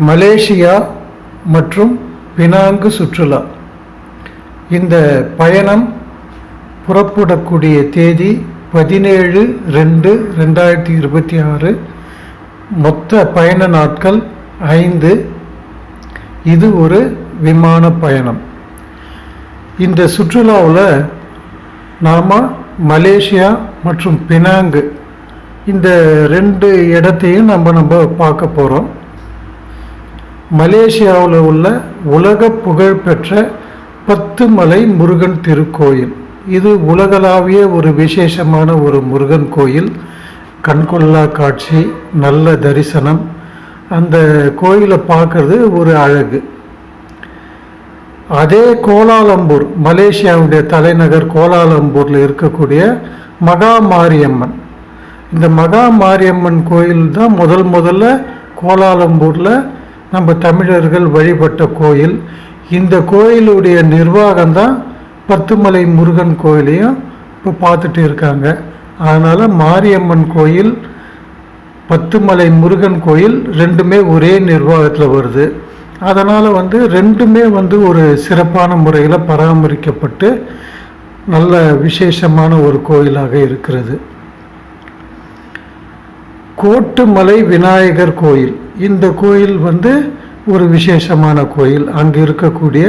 Malaysia மற்றும் Penang சுற்றுலா. இந்த பயணம் புறப்படக்கூடிய தேதி பதினேழு ரெண்டு ரெண்டாயிரத்தி இருபத்தி ஆறு. மொத்த பயண நாட்கள் ஐந்து. இது ஒரு விமான பயணம். இந்த சுற்றுலாவில் நாம் மலேசியா மற்றும் பினாங்கு இந்த ரெண்டு இடத்தையும் நம்ம நம்ம பார்க்க போகிறோம் மலேசியாவில் உள்ள உலக புகழ்பெற்ற பத்து மலை முருகன் திருக்கோயில். இது உலகளாவிய ஒரு விசேஷமான ஒரு முருகன் கோயில். கண்கொள்ளா காட்சி நல்ல தரிசனம். அந்த கோயிலை பார்க்கறது ஒரு அழகு. அதே கோலாலம்பூர் மலேசியாவுடைய தலைநகர் கோலாலம்பூரில் இருக்கக்கூடிய மகா மாரியம்மன் இந்த மகா மாரியம்மன் கோயில் தான் முதல் முதல்ல கோலாலம்பூரில் நம்ம தமிழர்கள் வழிபட்ட கோயில். இந்த கோயிலுடைய நிர்வாகம் தான் பத்துமலை முருகன் கோயிலையும் இப்போ பார்த்துட்டு இருக்காங்க. அதனால் மாரியம்மன் கோயில் பத்துமலை முருகன் கோயில் ரெண்டுமே ஒரே நிர்வாகத்தில் வருது. அதனால் வந்து ரெண்டுமே வந்து ஒரு சிறப்பான முறையில் பராமரிக்கப்பட்டு நல்ல விசேஷமான ஒரு கோயிலாக இருக்கிறது. கோட்டுமலை விநாயகர் கோயில். இந்த கோயில் வந்து ஒரு விசேஷமான கோயில். அங்கே இருக்கக்கூடிய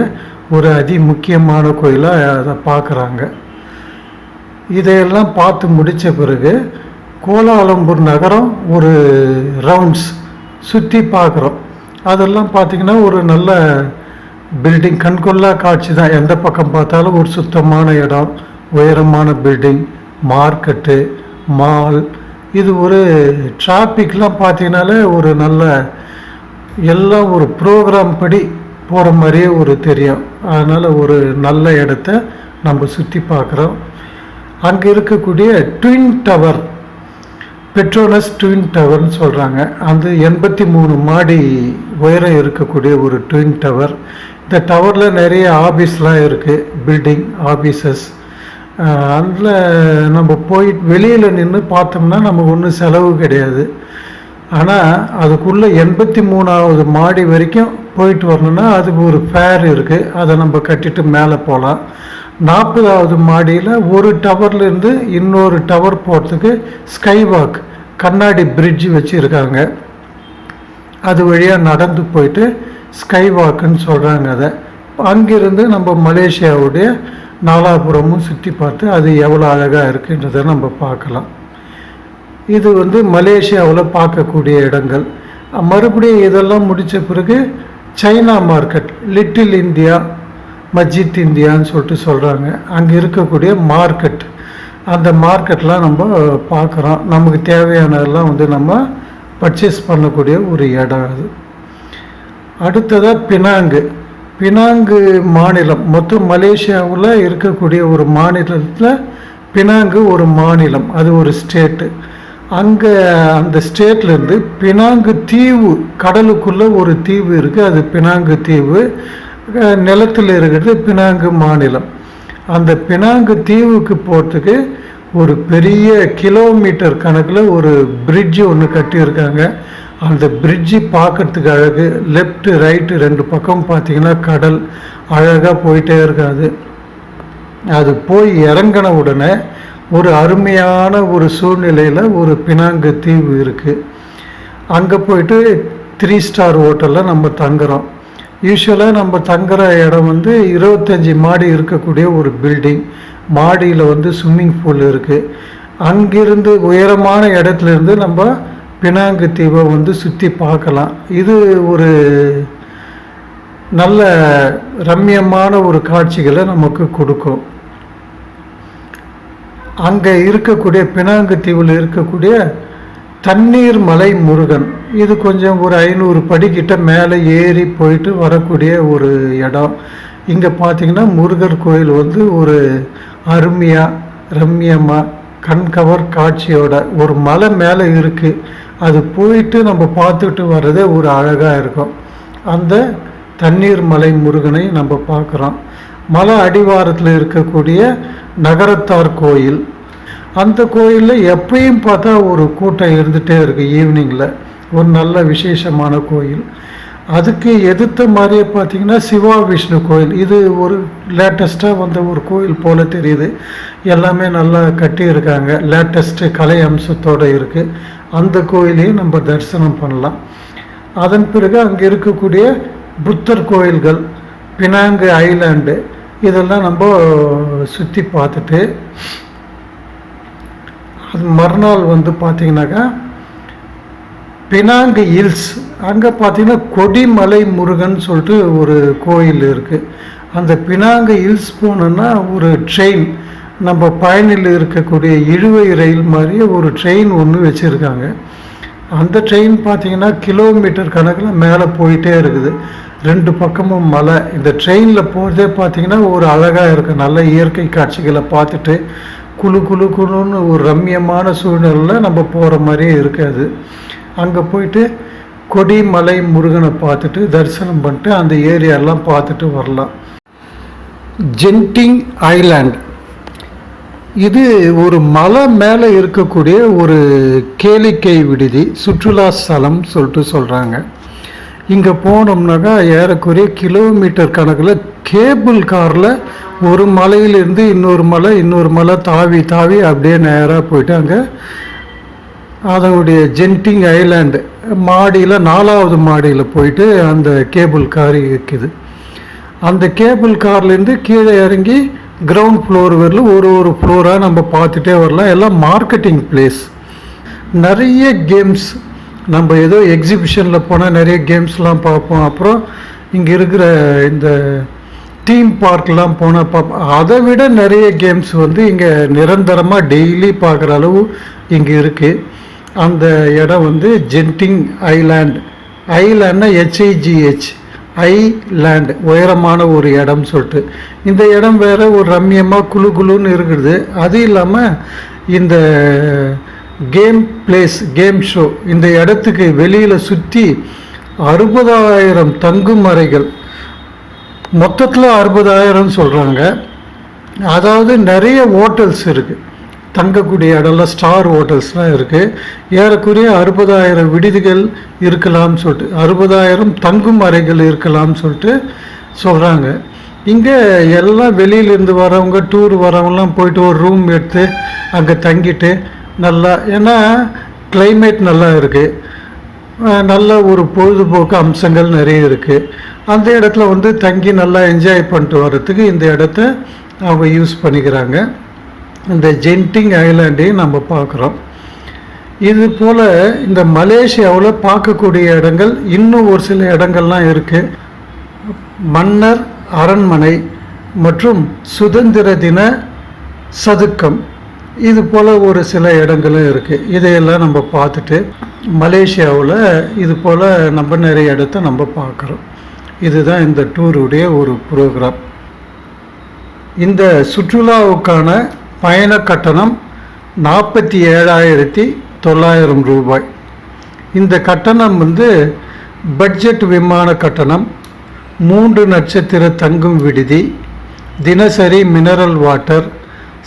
ஒரு அதி முக்கியமான கோயிலாக அதை பார்க்குறாங்க. இதையெல்லாம் பார்த்து முடித்த பிறகு கோலாலம்பூர் நகரம் ஒரு ரவுண்ட்ஸ் சுற்றி பார்க்குறோம். அதெல்லாம் பார்த்திங்கன்னா ஒரு நல்ல பில்டிங் கண்கொள்ளா காட்சி தான். எந்த பக்கம் பார்த்தாலும் ஒரு சுத்தமான இடம். உயரமான பில்டிங் மார்க்கெட்டு மால் இது ஒரு டிராஃபிக்லாம் பார்த்தீங்கனாலே ஒரு நல்ல எல்லாம் ஒரு ப்ரோக்ராம் படி போகிற மாதிரியே ஒரு தெரியும். அதனால் ஒரு நல்ல இடத்த நம்ம சுற்றி பார்க்குறோம். அங்கே இருக்கக்கூடிய ட்வின் டவர் பெட்ரோனஸ் ட்வின் டவர்னு சொல்கிறாங்க அந்த எண்பத்தி மூணு மாடி உயரம் இருக்கக்கூடிய ஒரு ட்வின் டவர் இந்த டவரில் நிறைய ஆஃபீஸ்லாம் இருக்குது பில்டிங் ஆஃபீஸஸ் அதில் நம்ம போய் வெளியில் நின்று பார்த்தோம்னா நமக்கு ஒன்றும் செலவு கிடையாது. ஆனால் அதுக்குள்ளே எண்பத்தி மூணாவது மாடி வரைக்கும் போயிட்டு வரணும்னா அதுக்கு ஒரு ஃபேர் இருக்குது அதை நம்ம கட்டிட்டு மேலே போகலாம். நாற்பதாவது மாடியில் ஒரு டவர்லேருந்து இன்னொரு டவர் போகிறதுக்கு ஸ்கை வாக் கண்ணாடி பிரிட்ஜ் வச்சுருக்காங்க. அது வழியாக நடந்து போயிட்டு ஸ்கை வாக்குன்னு சொல்கிறாங்க அதை. அங்கிருந்து நம்ம மலேசியாவுடைய நாலாபுரமும் சுற்றி பார்த்து அது எவ்வளோ அழகாக இருக்குன்றதை நம்ம பார்க்கலாம். இது வந்து மலேசியாவில் பார்க்கக்கூடிய இடங்கள். மறுபடியும் இதெல்லாம் முடித்த பிறகு China market little India Masjid இந்தியான்னு சொல்லிட்டு சொல்கிறாங்க அங்கே இருக்கக்கூடிய மார்க்கெட். அந்த மார்க்கெட்லாம் நம்ம பார்க்குறோம். நமக்கு தேவையானதெல்லாம் வந்து நம்ம பர்ச்சேஸ் பண்ணக்கூடிய ஒரு இடம் அது. அடுத்ததாக பினாங்கு. பினாங்கு மாநிலம் மொத்தம் மலேசியாவில் இருக்கக்கூடிய ஒரு மாநிலத்தில் பினாங்கு ஒரு மாநிலம் அது ஒரு ஸ்டேட்டு அங்கே அந்த ஸ்டேட்லேருந்து பினாங்கு தீவு கடலுக்குள்ளே ஒரு தீவு இருக்குது அது பினாங்கு தீவு. நிலத்தில் இருக்கிறது பினாங்கு மாநிலம். அந்த பினாங்கு தீவுக்கு போகிறதுக்கு ஒரு பெரிய கிலோமீட்டர் கணக்கில் ஒரு பிரிட்ஜு ஒன்று கட்டியிருக்காங்க. அந்த பிரிட்ஜு பார்க்கறதுக்கு அழகு. லெஃப்ட் ரைட்டு ரெண்டு பக்கம் பார்த்தீங்கன்னா கடல். அழகாக போயிட்டே இருக்காது. அது போய் இறங்கின உடனே ஒரு அருமையான ஒரு சூழ்நிலையில் ஒரு பினாங்கு தீவு இருக்குது அங்கே போயிட்டு த்ரீ ஸ்டார் ஹோட்டலில் நம்ம தங்குறோம். யூஸ்வலாக நம்ம தங்குற இடம் வந்து இருபத்தஞ்சி மாடி இருக்கக்கூடிய ஒரு பில்டிங் மாடியில் வந்து ஸ்விம்மிங் பூல் இருக்குது அங்கிருந்து உயரமான இடத்துலேருந்து நம்ம பினாங்கு தீவை வந்து சுற்றி பார்க்கலாம். இது ஒரு நல்ல ரம்யமான ஒரு காட்சிகளை நமக்கு கொடுக்கும். அங்கே இருக்கக்கூடிய பினாங்கு தீவில் இருக்கக்கூடிய தண்ணீர் மலை முருகன். இது கொஞ்சம் ஒரு ஐநூறு படிக்கிட்ட மேலே ஏறி போயிட்டு வரக்கூடிய ஒரு இடம். இங்கே பார்த்தீங்கன்னா முருகர் கோயில் வந்து ஒரு அருமையாக ரம்யமாக கண்கவர் காட்சியோட ஒரு மலை மேலே இருக்குது அது போயிட்டு நம்ம பார்த்துட்டு வர்றதே ஒரு அழகாக இருக்கும். அந்த தண்ணீர் மலை முருகனை நம்ம பார்க்குறோம். மலை அடிவாரத்தில் இருக்கக்கூடிய நகரத்தார் கோயில். அந்த கோயிலில் எப்பயும் பார்த்தா ஒரு கூட்டம் இருந்துகிட்டே இருக்குது ஈவினிங்கில் ஒரு நல்ல விசேஷமான கோயில். அதுக்கு எதிர்த்த மாதிரியே பார்த்தீங்கன்னா சிவா விஷ்ணு கோயில். இது ஒரு லேட்டஸ்ட்டாக வந்த ஒரு கோயில் போல் தெரியுது. எல்லாமே நல்லா கட்டியிருக்காங்க. லேட்டஸ்ட்டு கலை அம்சத்தோடு இருக்குது அந்த கோயிலையும் நம்ம தரிசனம் பண்ணலாம். அதன் பிறகு அங்கே இருக்கக்கூடிய புத்தர் கோயில்கள் பினாங்கு ஐலாண்டு இதெல்லாம் நம்ம சுற்றி பார்த்துட்டு அது மறுநாள் வந்து பார்த்தீங்கன்னாக்கா பினாங்கு ஹில்ஸ் அங்கே பார்த்தீங்கன்னா கொடிமலை முருகன் சொல்லிட்டு ஒரு கோயில் இருக்குது அந்த பினாங்கு ஹில்ஸ் போனோன்னா ஒரு ட்ரெயின் நம்ம பயணியில் இருக்கக்கூடிய இழுவை ரயில் மாதிரியே ஒரு ட்ரெயின் ஒன்று வச்சுருக்காங்க. அந்த ட்ரெயின் பார்த்தீங்கன்னா கிலோமீட்டர் கணக்கில் மேலே போயிட்டே இருக்குது. ரெண்டு பக்கமும் மலை. இந்த ட்ரெயினில் போகிறதே பார்த்தீங்கன்னா ஒரு அழகாக இருக்குது நல்ல இயற்கை காட்சிகளை பார்த்துட்டு குழு குழு குழுன்னு ஒரு ரம்யமான சூழ்நிலையில் நம்ம போகிற மாதிரியே இருக்காது. அங்கே போயிட்டு கொடிமலை முருகனை பார்த்துட்டு தரிசனம் பண்ணிட்டு அந்த ஏரியாலாம் பார்த்துட்டு வரலாம். Genting island. இது ஒரு மலை மேலே இருக்கக்கூடிய ஒரு கேளிக்கை விடுதி சுற்றுலா ஸ்தலம் சொல்லிட்டு சொல்கிறாங்க இங்கே போனோம்னாக்கா ஏறக்குறைய கிலோமீட்டர் கணக்கில் கேபிள் காரில் ஒரு மலையிலேருந்து இன்னொரு மலை இன்னொரு மலை தாவி தாவி அப்படியே நேராக போயிட்டு அங்கே அதனுடைய ஜென்டிங் ஐலாண்டு மாடியில் நாலாவது மாடியில் போயிட்டு அந்த கேபிள் கார் இருக்குது அந்த கேபிள் கார்லேருந்து கீழே இறங்கி கிரவுண்ட் ஃப்ளோர் வரல ஒரு ஒரு ஃப்ளோராக நம்ம பார்த்துட்டே வரலாம். எல்லாம் மார்க்கெட்டிங் பிளேஸ் நிறைய கேம்ஸ் நம்ம ஏதோ எக்ஸிபிஷனில் போனால் நிறைய கேம்ஸ்லாம் பார்ப்போம். அப்புறம் இங்கே இருக்கிற இந்த தீம் பார்க்லாம் போனால் பார்ப்போம் அதை விட நிறைய கேம்ஸ் வந்து இங்கே நிரந்தரமாக டெய்லி பார்க்குற அளவு இங்கே இருக்குது அந்த இடம் வந்து Genting island ஐலாண்ட்னா H I G H island உயரமான ஒரு இடம் சொல்லிட்டு. இந்த இடம் வேறு ஒரு ரம்யமாக குளு குளுன்னு இருக்குது. அது இல்லாமல் இந்த கேம் பிளேஸ் கேம் ஷோ இந்த இடத்துக்கு வெளியில் சுற்றி அறுபதாயிரம் தங்கும் அறைகள் மொத்தத்தில் அறுபதாயிரம் சொல்கிறாங்க அதாவது நிறைய ஹோட்டல்ஸ் இருக்குது தங்கக்கூடிய இடம்லாம் ஸ்டார் ஹோட்டல்ஸ்லாம் இருக்குது ஏறக்குறைய அறுபதாயிரம் விடுதிகள் இருக்கலாம்னு சொல்லிட்டு அறுபதாயிரம் தங்கும் அறைகள் இருக்கலாம்னு சொல்லிட்டு சொல்கிறாங்க இங்கே எல்லாம் வெளியிலேருந்து வரவங்க டூர் வரவங்கலாம் போயிட்டு ஒரு ரூம் எடுத்து அங்கே தங்கிட்டு நல்லா ஏன்னா கிளைமேட் நல்லா இருக்குது நல்ல ஒரு பொழுதுபோக்கு அம்சங்கள் நிறைய இருக்குது அந்த இடத்துல வந்து தங்கி நல்லா என்ஜாய் பண்ணிட்டு வர்றதுக்கு இந்த இடத்த அவங்க யூஸ் பண்ணிக்கிறாங்க. இந்த ஜென்டிங் ஐலாண்டையும் நம்ம பார்க்குறோம். இது போல் இந்த மலேசியாவில் பார்க்கக்கூடிய இடங்கள் இன்னும் ஒரு சில இடங்கள்லாம் இருக்குது மன்னர் அரண்மனை மற்றும் சுதந்திர தின சதுக்கம். இது போல் ஒரு சில இடங்களும் இருக்குது இதையெல்லாம் நம்ம பார்த்துட்டு மலேசியாவில் இது போல் நம்ம நிறைய இடத்த நம்ம பார்க்குறோம். இதுதான் இந்த டூருடைய ஒரு ப்ரோக்ராம். இந்த சுற்றுலாவுக்கான பயண கட்டணம் நாற்பத்தி ஏழாயிரத்தி தொள்ளாயிரம் ரூபாய். இந்த கட்டணம் வந்து பட்ஜெட் விமான கட்டணம் மூன்று நட்சத்திர தங்கும் விடுதி தினசரி மினரல் வாட்டர்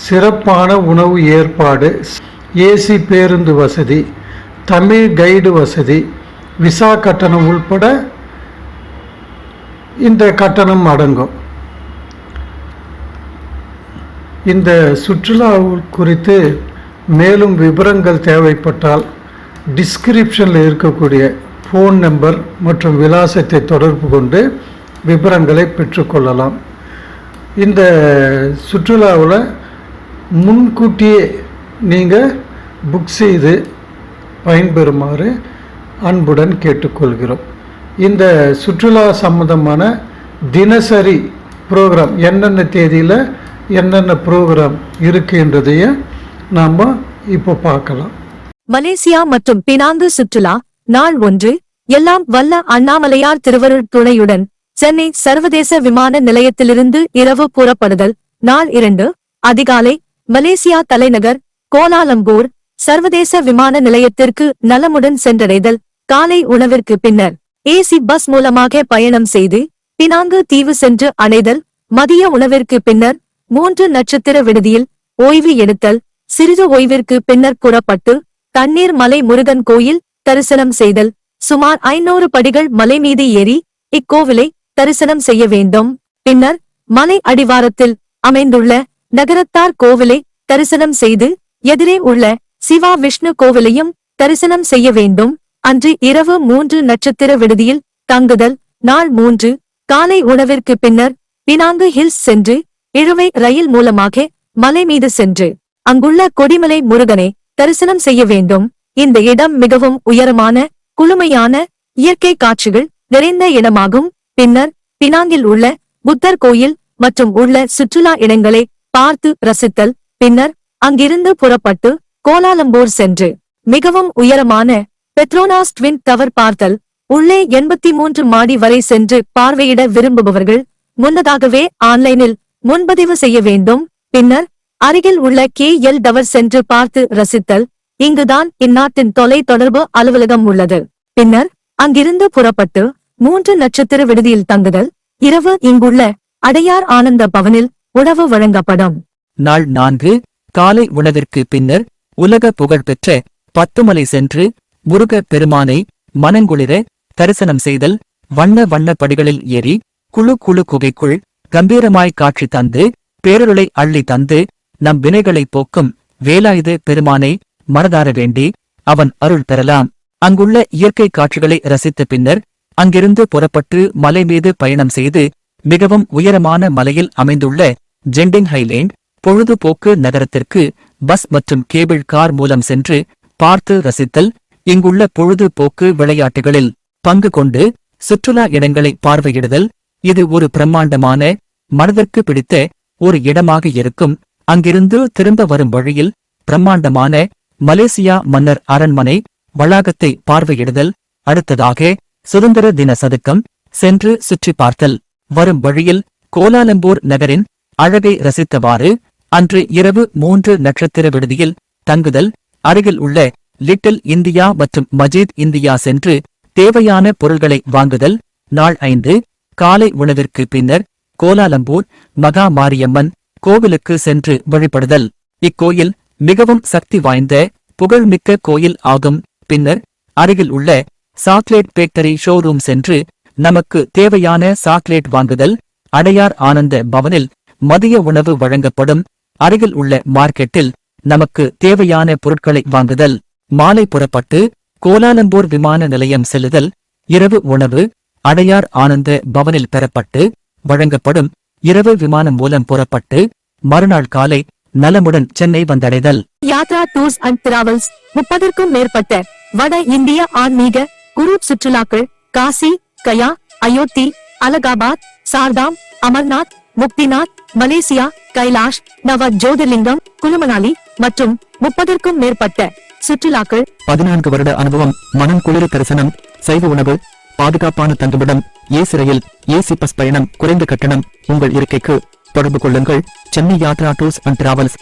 சிறப்பான உணவு ஏற்பாடு ஏசி பேருந்து வசதி தமிழ் கைடு வசதி விசா கட்டணம் உள்பட இந்த கட்டணம் அடங்கும். இந்த சுற்றுலா குறித்து மேலும் விவரங்கள் தேவைப்பட்டால் டிஸ்கிரிப்ஷனில் இருக்கக்கூடிய ஃபோன் நம்பர் மற்றும் விலாசத்தை தொடர்பு கொண்டு விவரங்களை பெற்றுக்கொள்ளலாம் இந்த சுற்றுலாவில் முன்கூட்டியே நீங்கள் புக் செய்து பயன்பெறுமாறு அன்புடன் கேட்டுக்கொள்கிறோம். இந்த சுற்றுலா சம்பந்தமான தினசரி ப்ரோக்ராம் என்னென்ன தேதியில் என்னென்ன ப்ரோக்ராம் இருக்குன்றதையும் நாம் இப்போ பார்க்கலாம். மலேசியா மற்றும் பினாங்கு சுற்றுலா நாள் ஒன்று எல்லாம் வல்ல அண்ணாமலையார் திருவருள் துணையுடன் சென்னை சர்வதேச விமான நிலையத்திலிருந்து இரவு புறப்படுதல் நாள் இரண்டு அதிகாலை மலேசியா தலைநகர் கோலாலம்பூர் சர்வதேச விமான நிலையத்திற்கு நலமுடன் சென்றடைதல் காலை உணவிற்கு பின்னர் ஏசி பஸ் மூலமாக பயணம் செய்து பினாங்கு தீவு சென்று அணைதல் மதிய உணவிற்கு பின்னர் மூன்று நட்சத்திர விடுதியில் ஓய்வு எடுத்தல் சிறிது ஓய்விற்கு பின்னர் புறப்பட்டு தண்ணீர் மலை முருகன் கோயில் தரிசனம் செய்தல். சுமார் ஐநூறு படிகள் மலை மீது ஏறி இக்கோவிலை தரிசனம் செய்ய வேண்டும். பின்னர் மலை அடிவாரத்தில் அமைந்துள்ள நகரத்தார் கோவிலை தரிசனம் செய்து எதிரே உள்ள சிவா விஷ்ணு கோவிலையும் தரிசனம் செய்ய வேண்டும். அன்று இரவு மூன்று நட்சத்திர விடுதியில் தங்குதல். நாள் மூன்று காலை உணவிற்கு பின்னர் பினாங்கு ஹில்ஸ் சென்று இழுவை ரயில் மூலமாக மலை மீது சென்று அங்குள்ள கொடிமலை முருகனை தரிசனம் செய்ய வேண்டும். இந்த இடம் மிகவும் உயரமான குளுமையான இயற்கை காட்சிகள் நிறைந்த இடமாகும். பின்னர் பினாங்கில் உள்ள புத்தர் கோயில் மற்றும் உள்ள சுற்றுலா இடங்களை பார்த்து ரசித்தல். பின்னர் அங்கிருந்து புறப்பட்டு கோலாலம்பூர் சென்று மிகவும் உயரமான பெட்ரோனாஸ் ட்வின் டவர் பார்த்தல். உள்ளே எண்பத்தி மூன்று மாடி வரை சென்று பார்வையிட விரும்புபவர்கள் முன்னதாகவே ஆன்லைனில் முன்பதிவு செய்ய வேண்டும். பின்னர் அருகில் உள்ள கே எல் டவர் சென்று பார்த்து ரசித்தல். இங்குதான் இந்நாட்டின் தொலை தொடர்பு அலுவலகம் உள்ளது. பின்னர் அங்கிருந்து புறப்பட்டு மூன்று நட்சத்திர விடுதியில் தங்குதல். இரவு இங்குள்ள அடையார் ஆனந்த பவனில் உணவு வழங்கப்படும். நாள் நான்கு காலை உணவிற்கு பின்னர் உலக புகழ்பெற்ற பத்துமலை சென்று முருகப் பெருமானை மனங்குளிர தரிசனம் செய்தல் வண்ண வண்ண படிகளில் ஏறி குழு குழு குகைக்குள் கம்பீரமாய் காட்சி தந்து பேரருளை அள்ளி தந்து நம் வினைகளை போக்கும் வேலாயுத பெருமானை மனதார வேண்டி அவன் அருள் பெறலாம். அங்குள்ள இயற்கை காட்சிகளை ரசித்த பின்னர் அங்கிருந்து புறப்பட்டு மலை மீது பயணம் செய்து மிகவும் உயரமான மலையில் அமைந்துள்ள ஜெண்டிங் ஹைலேண்ட் பொழுதுபோக்கு நகரத்திற்கு பஸ் மற்றும் கேபிள் கார் மூலம் சென்று பார்த்து ரசித்தல் இங்குள்ள பொழுதுபோக்கு விளையாட்டுகளில் பங்கு கொண்டு சுற்றுலா இடங்களை பார்வையிடுதல் இது ஒரு பிரம்மாண்டமான மனதிற்கு பிடித்த ஒரு இடமாக இருக்கும். அங்கிருந்து திரும்ப வரும் வழியில் பிரம்மாண்டமான மலேசியா மன்னர் அரண்மனை வளாகத்தை பார்வையிடுதல். அடுத்ததாக சுதந்திர தின சதுக்கம் சென்று சுற்றி பார்த்தல். வரும் வழியில் கோலாலம்பூர் நகரின் அழகை ரசித்தவாறு அன்று இரவு மூன்று நட்சத்திர விடுதியில் தங்குதல் அருகில் உள்ள லிட்டில் இந்தியா மற்றும் மஜீத் இந்தியா சென்று தேவையான பொருள்களை வாங்குதல். நாள் ஐந்து காலை உணவிற்கு பின்னர் கோலாலம்பூர் மகா மாரியம்மன் கோவிலுக்கு சென்று வழிபடுதல். இக்கோயில் மிகவும் சக்தி வாய்ந்த புகழ்மிக்க கோயில் ஆகும். பின்னர் அருகில் உள்ள சாக்லேட் பேக்கரி ஷோரூம் சென்று நமக்கு தேவையான சாக்லேட் வாங்குதல் அடையார் ஆனந்த பவனில் மதிய உணவு வழங்கப்படும் அருகில் உள்ள மார்க்கெட்டில் நமக்கு தேவையான பொருட்களை வாங்குதல் மாலை புறப்பட்டு கோலாலம்பூர் விமான நிலையம் செல்லுதல் இரவு உணவு அடையார் ஆனந்த பவனில் பெறப்பட்டு வழங்கப்படும் இரவு விமானம் மூலம் புறப்பட்டு மறுநாள் காலை நலமுடன் சென்னை வந்தடைதல். யாத்ரா டூர்ஸ் அண்ட் டிராவல்ஸ் முப்பதற்கும் மேற்பட்ட வட இந்திய ஆன்மீக குரு சுற்றுலாக்கள் காசி கயா அயோத்தி அலகாபாத் சார்தாம் அமர்நாத் முக்திநாத் மலேசியா கைலாஷ் நவ ஜோதிர்லிங்கம் குலுமனாலி மற்றும் முப்பதற்கும் மேற்பட்ட சுற்றுலாக்கள். பதினான்கு வருட அனுபவம் மனம் குளிர தரிசனம் சைவ உணவு பாதுகாப்பான தங்குமிடம் ஏ சிறையில் ஏசி பஸ் பயணம் குறைந்த கட்டணம் உங்கள் இருக்கைக்கு தொடர்பு கொள்ளுங்கள். Chennai Yatra tours and travels.